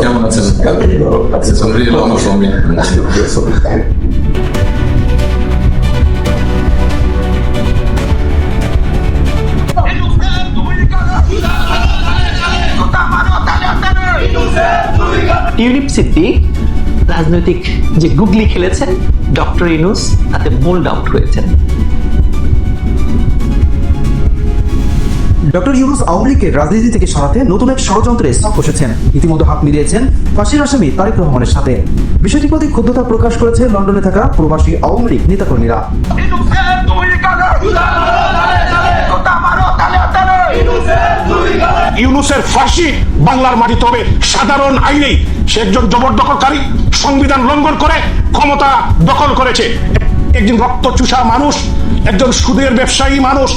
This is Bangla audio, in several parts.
কেমন আছেন? রাজনৈতিক যে গুগলি খেলেছেন ডক্টর ইনুস তাতে বোল্ড আউট হয়েছেন ডক্টর ইউনুস আওয়ামী লীগকে রাজনীতি থেকে সরাতে নতুন এক ষড়যন্ত্রে সব বসেছেন। ইতিমধ্যে হাত মিলিয়েছেন ফাঁসির আসামি তারেক রহমানের সাথে। বিষয়টির প্রতি ক্ষুব্ধতা প্রকাশ করেছে লন্ডনে থাকা প্রবাসী আওয়ামী লীগ নেতাকর্মীরা। ইউনুসের ফাঁসি বাংলার মাটিতে হবে। সাধারণ আইনেই সে একজন জবরদখলকারী সংবিধান লঙ্ঘন করে ক্ষমতা দখল করেছে। একজন রক্ত চুষা মানুষ একজন সুদের ব্যবসায়ী মানুষ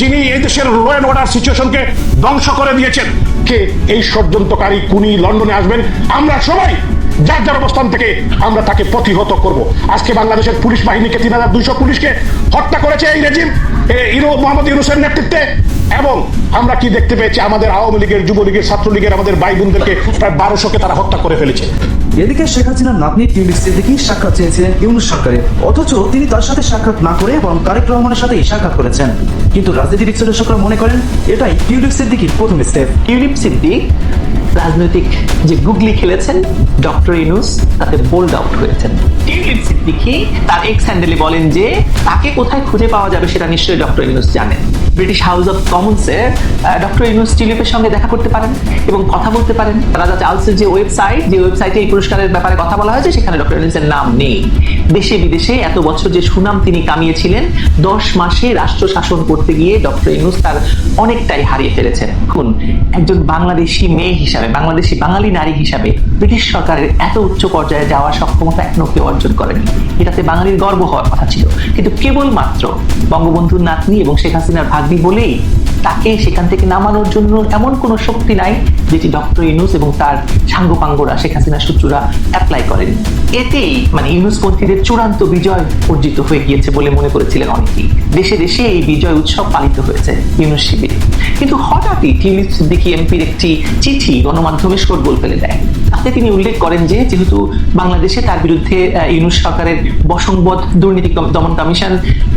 যিনি এই দেশের ল অ্যান্ড অর্ডার সিচুয়েশনকে ধ্বংস করে দিয়েছেন, কে এই ষড়যন্ত্রকারী কুনি লন্ডনে আসবেন, আমরা সবাই যার যার অবস্থান থেকে আমরা তাকে প্রতিহত করব। আজকে বাংলাদেশের পুলিশ বাহিনীকে তিন হাজার দুইশো পুলিশকে হত্যা করেছে এই রেজিম মোহাম্মদ ইউনুসের নেতৃত্বে। এবং আমরা কি দেখতে পেয়েছি? আমাদের আওয়ামী লীগের যুবলীগের ছাত্রলীগের আমাদের ভাই বোনদেরকে প্রায় বারোশোকে তারা হত্যা করে ফেলেছে। এদিকে শেখ হাসিনার নাতনি টিউলিপ সিদ্দিকি সাক্ষাৎ চেয়েছিলেন ইউনুস সরকারের। অথচ তিনি তার সাথে সাক্ষাৎ না করে বরং তারেক রহমানের সাথেই সাক্ষাৎ করেছেন। কিন্তু রাজনীতি বিশ্লেষকরা মনে করেন এটাই টিউলিপ সিদ্দিকির প্রথম স্টেপ টিউলিপ সিদ্দিক রাজনৈতিক যে গুগলি খেলেছেন ডক্টর ইনুস তাতে বোল্ড আউট হয়েছেন। টিউলিপ সিদ্দিকি তার এক্স হ্যান্ডেলে বলেন যে তাকে কোথায় খুঁজে পাওয়া যাবে সেটা নিশ্চয়ই ডক্টর ইনুস জানেন ব্রিটিশ হাউস অফ কমন্সের ডক্টর ইনুস টিউলিপের সঙ্গে দেখা করতে পারেন এবং কথা বলতে পারেন। রাজা চার্লসের যে ওয়েবসাইট যে ওয়েবসাইটে এই পুরস্কারের ব্যাপারে কথা বলা হয়েছে, সেখানে ডক্টর ইনুসের নাম নেই। দেশে বিদেশে এত বছর যে সুনাম তিনি কামিয়েছিলেন, দশ মাসে রাষ্ট্র শাসন করতে গিয়ে ডক্টর ইনুস তার অনেকটাই হারিয়ে ফেলেছেন। এখন একজন বাংলাদেশি মেয়ে হিসাবে, বাংলাদেশি বাঙালি নারী হিসাবে ব্রিটিশ সরকারের এত উচ্চ পর্যায়ে যাওয়ার সক্ষমতা এখনও কেউ অর্জন করেনি। এটাতে বাঙালির গর্ব হওয়ার কথা ছিল। কিন্তু কেবলমাত্র বঙ্গবন্ধুর নাতনি এবং শেখ হাসিনার ভাগ্নি বলেই তাকে সেখান থেকে নামানোর জন্য এমন কোনো শক্তি নাই যেটি ডক্টর ইউনুস এবং তার সাঙ্গপাঙ্গরা, শেখ হাসিনা সূত্ররা অ্যাপ্লাই করেন। এতেই মানে ইউনুসপন্থীদের চূড়ান্ত বিজয় অর্জিত হয়ে গিয়েছে বলে মনে করেছিলেন অনেকেই। দেশে দেশে এই বিজয় উৎসব পালিত হয়েছে ইউনুস শিবিরে। কিন্তু হঠাৎই টিউলিপ সিদ্দিকি এমপির একটি চিঠি গণমাধ্যমে শোরগোল ফেলে দেয়। তাতে তিনি উল্লেখ করেন যে, যেহেতু বাংলাদেশে তার বিরুদ্ধে ইউনুস সরকারের বসংবদ দুর্নীতি দমন কমিশন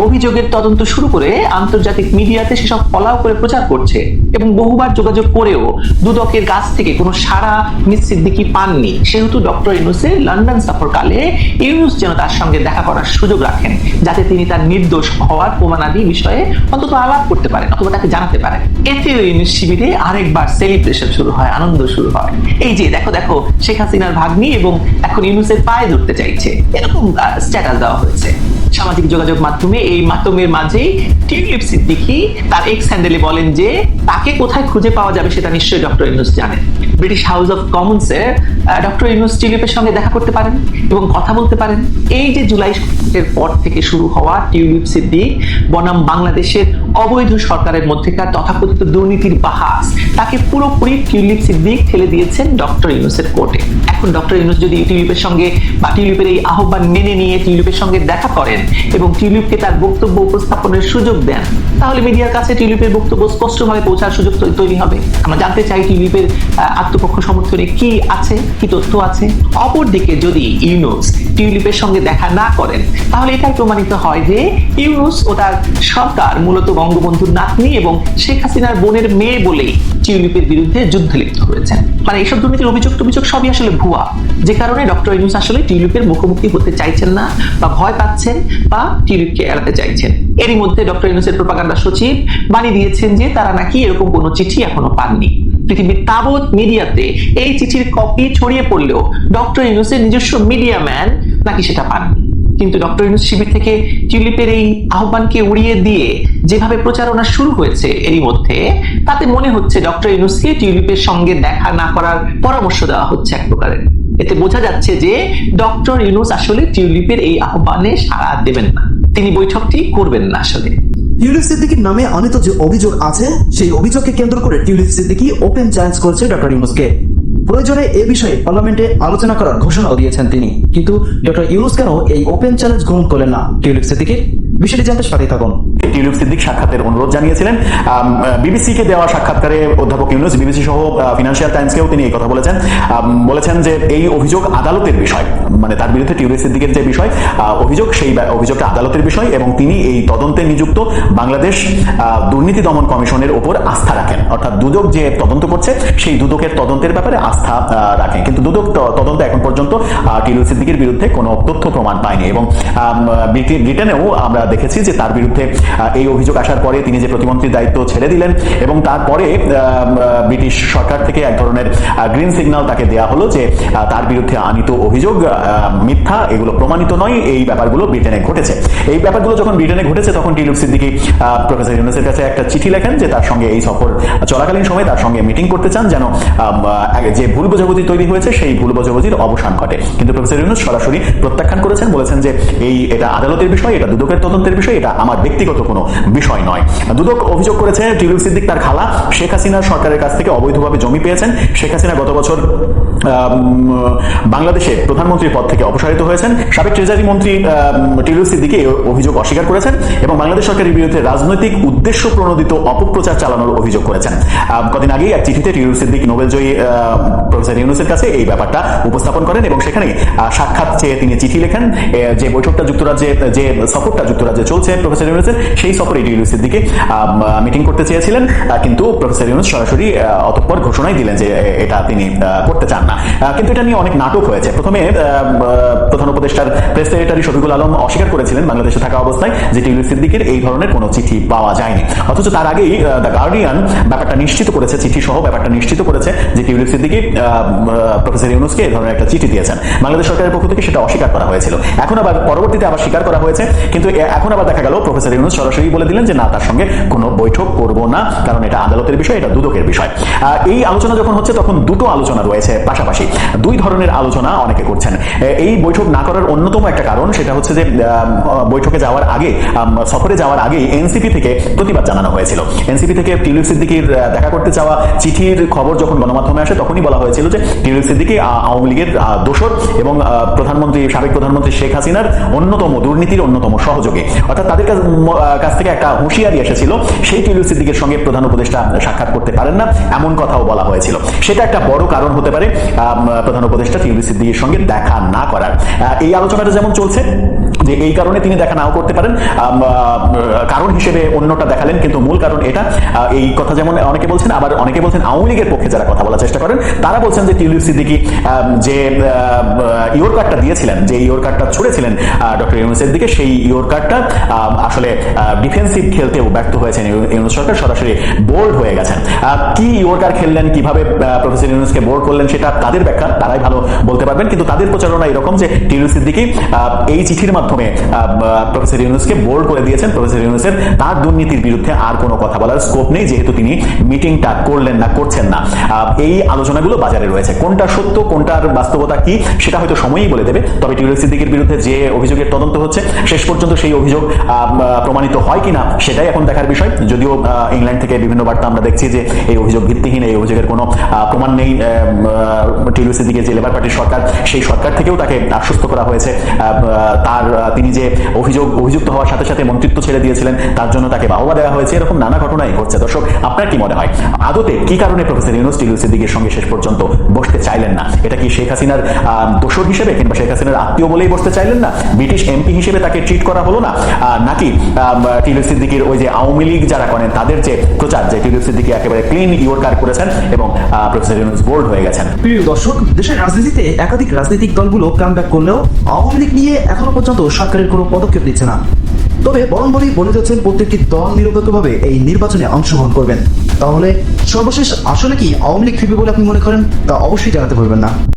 অভিযোগের তদন্ত শুরু করে আন্তর্জাতিক মিডিয়াতে সেসব ফলাও করে প্রচার করছে এবং বহুবার যোগাযোগ করেও দুদকের কাছ থেকে কোনো সাড়া মিস সিদ্দিকি পাননি। সেহেতু ডক্টর ইউনুসের লন্ডন সফরকালে ইউনুস যেন তার সঙ্গে দেখা করার সুযোগ রাখেন, যাতে তিনি তার নির্দোষ হওয়ার প্রমাণাদি বিষয়ে অন্তত আলাপ করতে পারেন অথবা তাকে জানাতে পারেন। এতে ইউনুস শিবিরে আরেকবার সেলিব্রেশন শুরু হয়, আনন্দ শুরু হয়। এই যে, দেখো দেখো শেখ হাসিনার ভাগ্নি এবং এখন ইউনুসের পায়ে ধরতে চাইছে। এরকম স্ট্যাটাস দেওয়া হয়েছে। সামাজিক যোগাযোগ মাধ্যমে এই মাধ্যমের মাঝেই টিউলিপ সিদ্দিকি তার এক্স হ্যান্ডেলে বলেন যে, তাকে কোথায় খুঁজে পাওয়া যাবে সেটা নিশ্চয়ই ডক্টর ইউনুস জানেন। ব্রিটিশ হাউস অফ কমন্সের ডক্টর ইউনুস টিউলিপের সঙ্গে দেখা করতে পারেন এবং কথা বলতে পারেন। এই যে জুলাই এর পর থেকে শুরু হওয়া টিউলিপ সিদ্দিক, বনাম বাংলাদেশের অবৈধ সরকারের মধ্যেকার তথাকথিত দুর্নীতির বাহাস তাকে পুরোপুরি টিউলিপ সিদ্দিক ঠেলে দিয়েছেন ডক্টর ইউনুসের কোর্টে। এখন ডক্টর ইউনুস যদি টিউলিপের সঙ্গে বা টিউলিপের এই আহ্বান মেনে নিয়ে টিউলিপের সঙ্গে দেখা করেন এবং টিউলিপকে তার বক্তব্য উপস্থাপনের সুযোগ দেন, তাহলে মিডিয়ার কাছে টিউলিপের বক্তব্য স্পষ্টভাবে পৌঁছার সুযোগ তৈরি হবে। আমরা জানতে চাই টিউলিপের আত্মপক্ষ সমর্থনে কি আছে, কি তথ্য আছে। অপরদিকে যদি ইউনুস টিউলিপের সঙ্গে দেখা না করেন, তাহলে এটাই প্রমাণিত হয় যে ইউনুস ও তার সরকার মূলত বঙ্গবন্ধুর নাতনি এবং শেখ হাসিনার বোনের মেয়ে বলেই টিউলিপের বিরুদ্ধে যুদ্ধে লিপ্ত হয়েছেন। মানে এইসব দুর্নীতির অভিযোগ টভিযোগ সবই আসলে ভুয়া। যে কারণে ডক্টর ইউনুস আসলে টিউলিপের মুখোমুখি হতে চাইছেন না বা ভয় পাচ্ছেন বা টিউলিপকে এড়াতে চাইছেন। এরই মধ্যে ডক্টর ইউনুসের প্রপাগান্ডা সচিব বানিয়ে দিয়েছেন যে তারা নাকি এরকম কোনো চিঠি এখনও পাননি। পৃথিবীর তাবৎ মিডিয়াতে এই চিঠির কপি ছড়িয়ে পড়লেও ডক্টর ইউনুসের নিজস্ব মিডিয়া ম্যান নাকি সেটা পাননি। কিন্তু ডক্টর ইউনুস শিবির থেকে টিউলিপের এই আহ্বানকে উড়িয়ে দিয়ে যেভাবে প্রচারণা শুরু হয়েছে এরই মধ্যে, তাতে মনে হচ্ছে ডক্টর ইউনুসকে টিউলিপের সঙ্গে দেখা না করার পরামর্শ দেওয়া হচ্ছে এক প্রকারের। এতে বোঝা যাচ্ছে যে ডক্টর ইউনুস আসলে টিউলিপের এই আহ্বানে সাড়া দেবেন না। তিনি বৈঠকটি করবেন না আসলে। টিউলিপ সিদ্দিকির নামে আনিত যে অভিযোগ আছে, সেই অভিযোগকে কেন্দ্র করে টিউলিপ সিদ্দিকি ওপেন চ্যালেঞ্জ করেছে ডক্টর ইউনুসকে। প্রয়োজনে এ বিষয়ে পার্লামেন্টে আলোচনা করার ঘোষণাও দিয়েছেন তিনি। কিন্তু ডক্টর ইউনুস কেন এই ওপেন চ্যালেঞ্জ গ্রহণ করলেন না? টিউলিপ সিদ্দিকির বিষয়টি জানতে সাথে থাকুন। টিউলিপ সিদ্দিক সাক্ষাতের অনুরোধ জানিয়েছিলেন। বিবিসিকে দেওয়া সাক্ষাৎকারে অধ্যাপক ইউনুস, বিবিসি সহ ফিনান্সিয়াল টাইমসকেও তিনি এই কথা বলেছেন। বলেছেন যে এই অভিযোগ আদালতের বিষয় মানে তার বিরুদ্ধে টিউলিপ সিদ্দিকের যে বিষয় অভিযোগ, সেই অভিযোগটা আদালতের বিষয় এবং তিনি এই তদন্তে নিযুক্ত বাংলাদেশ দুর্নীতি দমন কমিশনের ওপর আস্থা রাখেন। অর্থাৎ দুদক যে তদন্ত করছে, সেই দুদকের তদন্তের ব্যাপারে আস্থা রাখেন। কিন্তু দুদক তদন্ত এখন পর্যন্ত টিউলিপ সিদ্দিকের বিরুদ্ধে কোনো তথ্য প্রমাণ পায়নি এবং ব্রিটেনেও আমরা দেখেছি যে তার বিরুদ্ধে এই অভিযোগ আসার পরে তিনি যে প্রতিমন্ত্রীর দায়িত্ব ছেড়ে দিলেন এবং তারপরে ব্রিটিশ সরকার থেকে এক ধরনের গ্রিন সিগন্যাল তাকে দেওয়া হলো যে তার বিরুদ্ধে আনিত অভিযোগ মিথ্যা, এগুলো প্রমাণিত নয়, এই ব্যাপারগুলো ব্রিটেনে ঘটেছে। এই ব্যাপারগুলো যখন ব্রিটেনে ঘটেছে, তখন টিলুক সিদ্দিকি প্রফেসর ইউনুসের কাছে একটা চিঠি লেখেন যে তার সঙ্গে এই সফর চলাকালীন সময় তার সঙ্গে মিটিং করতে চান যেন যে ভুল বোঝাবুঝি তৈরি হয়েছে, সেই ভুল বোঝাবুঝির অবসান ঘটে। কিন্তু প্রফেসর ইউনুস সরাসরি প্রত্যাখ্যান করেছেন, বলেছেন যে এই এটা আদালতের বিষয়, এটা দুদকের তদন্তের বিষয়, এটা আমার ব্যক্তিগত কোনো বিষয় নয়। দুদক অভিযোগ করেছে টিউলিপ সিদ্দিক তার খালা শেখ হাসিনার সরকারের কাছ থেকে অবৈধভাবে জমি পেয়েছেন। শেখ হাসিনা গত বছর বাংলাদেশে প্রধানমন্ত্রীর পদ থেকে অপসারিত হয়েছেন। সাবেক ট্রেজারি মন্ত্রী টিউলিপ সিদ্দিকি অভিযোগ অস্বীকার করেছেন এবং বাংলাদেশ সরকারের বিরুদ্ধে রাজনৈতিক উদ্দেশ্য প্রণোদিত অপপ্রচার চালানোর অভিযোগ করেছেন। কদিন আগেই এক চিঠিতে টিউলিপ সিদ্দিক নোবেলজয়ী প্রফেসর ইউনুসের কাছে এই ব্যাপারটা উপস্থাপন করেন এবং সেখানে সাক্ষাৎ চেয়ে তিনি চিঠি লেখেন। যে বৈঠকটা যুক্তরাজ্যে, যে সফরটা যুক্তরাজ্যে চলছে প্রফেসর ইউনুসের সেই সফরে টিউলিপ সিদ্দিকি মিটিং করতে চেয়েছিলেন কিন্তু প্রফেসর ইউনুস সরাসরি অতঃপর ঘোষণাই দিলেন যে এটা তিনি করতে চান না। কিন্তু এটা নিয়ে অনেক নাটক হয়েছে। প্রথমে প্রধান উপদেষ্টার প্রেস সেক্রেটারি শফিকুল আলম অস্বীকার করেছিলেন বাংলাদেশে থাকা অবস্থায় যে টিউলিপ সিদ্দিকের এই ধরনের কোনো চিঠি পাওয়া যায়নি। অথচ তার আগেই দ্য গার্ডিয়ান ব্যাপারটা নিশ্চিত করেছে চিঠি সহ ব্যাপারটা নিশ্চিত করেছে যে আহ, আহ, প্রফেসর ইউনুসকে এই ধরনের একটা চিঠি দিয়েছেন। বাংলাদেশ সরকারের পক্ষ থেকে সেটা অস্বীকার করা হয়েছিল। এখন আবার পরবর্তীতে আবার স্বীকার করা হয়েছে কিন্তু এখন আবার দেখা গেল প্রফেসর ইউনুস সরাসরি বলে দিলেন যে, না, তার সঙ্গে কোনো বৈঠক করব না, কারণ এটা আদালতের বিষয়, এটা দুদকের বিষয়। এই আলোচনা যখন হচ্ছে, তখন দুটো আলোচনা রয়েছে পাশাপাশি। দুই ধরনের আলোচনা অনেকে করছেন। এই বৈঠক না করার অন্যতম একটা কারণ সেটা হচ্ছে যে বৈঠকে যাওয়ার আগে সফরে যাওয়ার আগে এনসিপি থেকে প্রতিবাদ জানানো হয়েছিল। এনসিপি থেকে টিউলিপ সিদ্দিকির দেখা করতে চাওয়া চিঠির খবর যখন গণমাধ্যমে আসে, তখনই বলা হয়েছিল যে টিউলিপ সিদ্দিকি আওয়ামী লীগের দোষর এবং প্রধানমন্ত্রী, সাবেক প্রধানমন্ত্রী শেখ হাসিনার অন্যতম দুর্নীতির অন্যতম সহযোগী। অর্থাৎ তাদের কাছ কাছ থেকে একটা হুঁশিয়ারি এসেছিল। সেই টিউলিপ সিদ্দিকের সঙ্গে প্রধান উপদেষ্টা সাক্ষাৎ করতে পারেন না, এমন কথাও বলা হয়েছিল। সেটা একটা বড় কারণ হতে পারে প্রধান উপদেষ্টা টিউলিপ সিদ্দিকের সঙ্গে দেখা না করার। এই আলোচনাটা যেমন চলছে যে এই কারণে তিনি দেখা নাও করতে পারেন। কারণ হিসেবে অন্যটা দেখালেন, কিন্তু মূল কারণ এটা। এই কথা যেমন অনেকে বলছেন, আবার অনেকে বলছেন আওয়ামী লীগের পক্ষে যারা কথা বলার চেষ্টা করেন, তারা বলছেন যে টিউলিপ সিদ্দিকি যে ইয়োর কার্ডটা দিয়েছিলেন, যে ইয়োর কার্ডটা ছুড়েছিলেন ডক্টর ইউনুসের দিকে সেই ইয়োর কার্ডটা আসলে ডিফেন্সিভ খেলতেও ব্যর্থ হয়েছেন ইউনুস সরকার, সরাসরি বোল্ড হয়ে গেছেন। কি ইয়োর কার্ড খেললেন, কীভাবে প্রফেসর ইউনুসকে বোর্ড করলেন, সেটা তাদের ব্যাখ্যা, তারাই ভালো বলতে পারবেন, কিন্তু তাদের প্রচারণা এরকম যে টিউলিপ সিদ্দিকি এই চিঠির মাধ্যমে প্রফেসর ইউনুসকে বোর্ড করে দিয়েছেন। প্রফেসর ইউনুসের তার দুর্নীতির বিরুদ্ধে আর কোনো কথা বলার স্কোপ নেই, যেহেতু তিনি মিটিংটা করলেন না, করছেন না। এই আলোচনাগুলো বাজারে রয়েছে। কোনটা সত্য, কোনটার বাস্তবতা কি, সেটা হয়তো সময়ই বলে দেবে। তবে সিদ্দিকির বিরুদ্ধে যে অভিযোগের তদন্ত হচ্ছে, শেষ পর্যন্ত সেই অভিযোগ প্রমাণিত হয় কিনা, সেটাই এখন দেখার বিষয়। যদিও ইংল্যান্ড থেকে বিভিন্ন বার্তা আমরা দেখছি যে এই অভিযোগ ভিত্তিহীন, এই অভিযোগের কোনো প্রমাণ নেই। টিউলিপ সিদ্দিকের যে লেবার পার্টির সরকার, সেই সরকার থেকেও তাকে আশ্বস্ত করা হয়েছে। তার তিনি যে অভিযোগ, অভিযুক্ত হওয়ার সাথে সাথে মন্ত্রিত্ব ছেড়ে দিয়েছিলেন, তার জন্য তাকে বাহবা দেওয়া হয়েছে, এরকম নানা ঘটনাই ঘটছে। দর্শক, আপনার কি মনে হয়, আদতে কি কারণে প্রফেসর ইউনুস টিউলিপ সিদ্দিকের সঙ্গে শেষ পর্যন্ত বসতে চাইলেন না? এটা কি শেখ হাসিনার দোসর হিসেবে কিংবা শেখ হাসিনার আত্মীয় বলেই বসতে চাইলেন না? ব্রিটিশ এমপি হিসেবে তাকে ট্রিট করা হলো না? নাকি টিউলিপ সিদ্দিকির ওই যে আওয়ামী লীগ যারা করেন, তাদের যে প্রচার, যে টিউলিপ সিদ্দিকি একেবারে ক্লিন ইউর কার করেছেন এবং প্রফেসর ইউনুস বোল্ড হয়ে গেছেন। প্রিয় দর্শক, দেশের রাজনীতিতে একাধিক রাজনৈতিক দলগুলো কাম করলেও আওয়ামী লীগ নিয়ে এখনও পর্যন্ত সরকারের কোনো পদক্ষেপ নিচ্ছে না। তবে বরং বলেই বলে যাচ্ছেন প্রত্যেকটি দল নিরপেক্ষভাবে এই নির্বাচনে অংশগ্রহণ করবেন। তাহলে সর্বশেষ আসলে কি আওয়ামী লীগ ফিরবে বলে আপনি মনে করেন? তা অবশ্যই জানাতে ভুলবেন না।